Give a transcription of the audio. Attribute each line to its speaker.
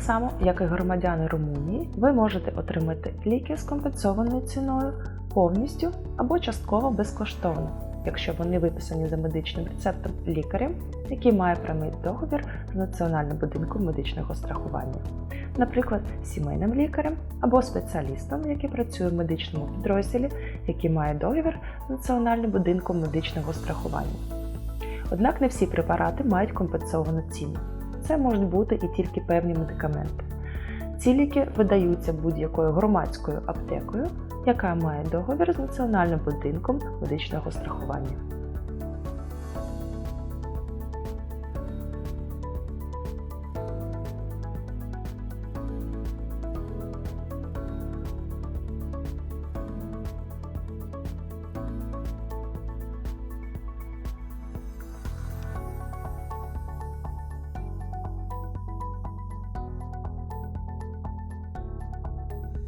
Speaker 1: само, як і громадяни Румунії, ви можете отримати ліки з компенсованою ціною повністю або частково безкоштовно, якщо вони виписані за медичним рецептом лікарем, який має прямий договір з Національним будинком медичного страхування, наприклад, сімейним лікарем або спеціалістом, який працює в медичному підрозділі, який має договір з Національним будинком медичного страхування. Однак не всі препарати мають компенсовану ціну. Це можуть бути і тільки певні медикаменти. Ці ліки видаються будь-якою громадською аптекою, яка має договір з Національним будинком медичного страхування.